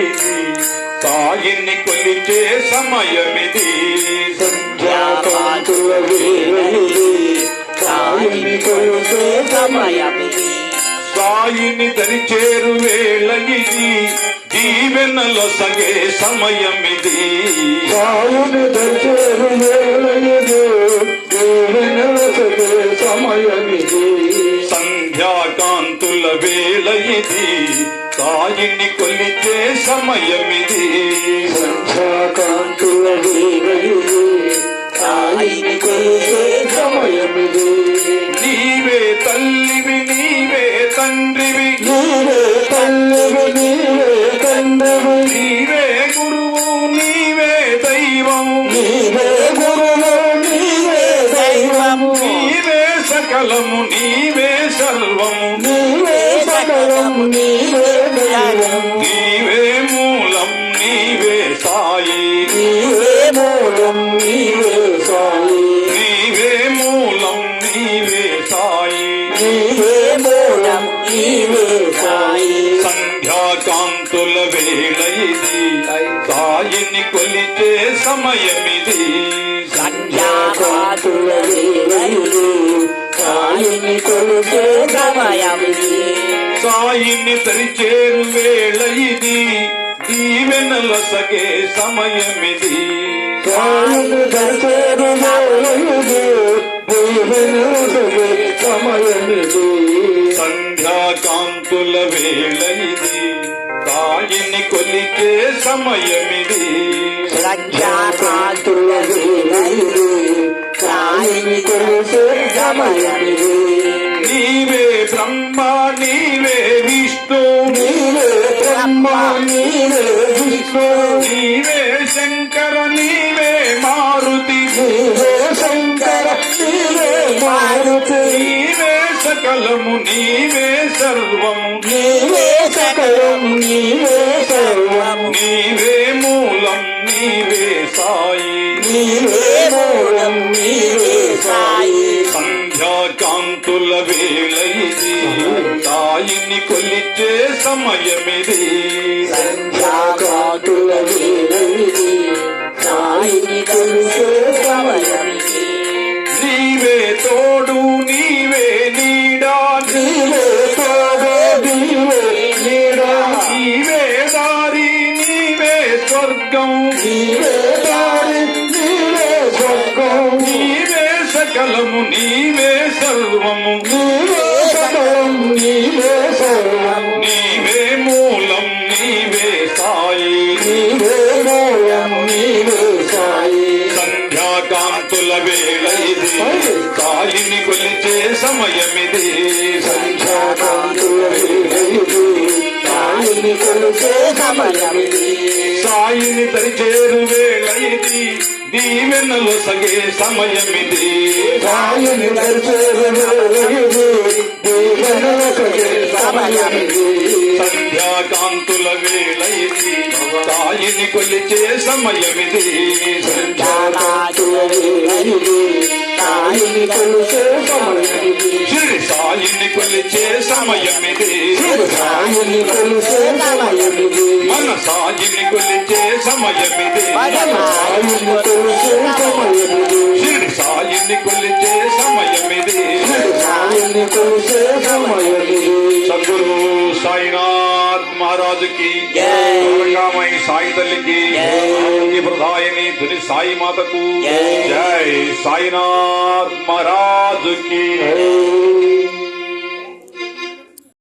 ఇది సాయిని కొలిచే సమయమిది. సంధ్యాకాంతుల సాయిని కొలిసే సమయమిది. సాయిని దరిచేరు వేళ ఇది దీవెనలో సగే సమయమిది. సాయిని సంధ్యాకాంతుల వేళ ఇది. సాయిని కొలిచే సమయమిది. సంధ్యాకాంతుల వేళయిది సాయిని కొలిసే సమయమిది. నీవే తల్లివి నీవే తండ్రివి. నీవే తల్లివి నీవే తండ్రివి. నీవే గురువు నీవే దైవము నీవే గురువు నీవే దైవము. నీవే సకలము నీవే సంధ్యాకాంతుల వేళ ఇది సాయిని కొలిచే సమయమిది. సంధ్యాకాంతుల వేళయిది సాయిని కొలిసే సమయమిది. సాయిని తరిచేరు వేళ ఇది దీవెనల సగే సమయమిది. సాయిని వేళయిది దేవుని సమయమిది. సంధ్యాకాంతుల వేళ ఇది కొలిచే సమయమిది సంధ్యాకాంతుల సాయిని కొలిసే సమయమిది. నీవే బ్రహ్మ నీవే విష్ణు. నీవే బ్రహ్మ నీవే విష్ణు. నీవే శంకర నీవే మారుతి. నీవే శంకర నీవే మారుతి. నీవే సకలము నీవే సర్వము నీవే మూలం నీవే సాయి సంధ్యాకాంతుల వేళ సాయిని కొలిచే సమయమిది సంధ్యాకాతుల వేళయిది సాయిని కొలిచే సమయమిది నీవే తోడు నీవే నీడా నీవే తోడే నీవే నీడా నీవే దారి నీవే స్వర్గం. నీవే దారి నీవే సకలము నీవే సర్వము. నీవే సకలం నీవే మూలం నీవే సాయి నీవే మూలం నీవే సాయి సంధ్యాకాంతుల వేళ ఇది. సాయిని కొలిచే సమయమిది. సంధ్యాకాంతుల సాయిని కొలిసే సమయమిది. సాయిని తరిచేరు వేళ ఇది దీవెనలు సగే సమయమిది. సాయిని దర్శన వేళయిది దీవెనలకగే సమయమిది. సంధ్యాకాంతుల వేళ ఇది సాయిని కొలిచే సమయమిది. సంధ్యాకాంతుల వేళయిది సాయిని కొలిసే సమయమిది. షిరిడి సాయిని సమయమిది సాయిని కొలిసే సమయమిది మన సాయిని కొలిచే సమయమిది సాయిని కొలిసే సమయమిది షిరిడి సాయిని కొలిచే సమయమిది సాయిని సమయమిది సద్గురు సాయినాథ్ మహారాజుకి జై. సాయి తల్లికి ప్రధాయని ఆరోగ్య సాయి మాతకు జై. సాయినాథ్ మహారాజుకి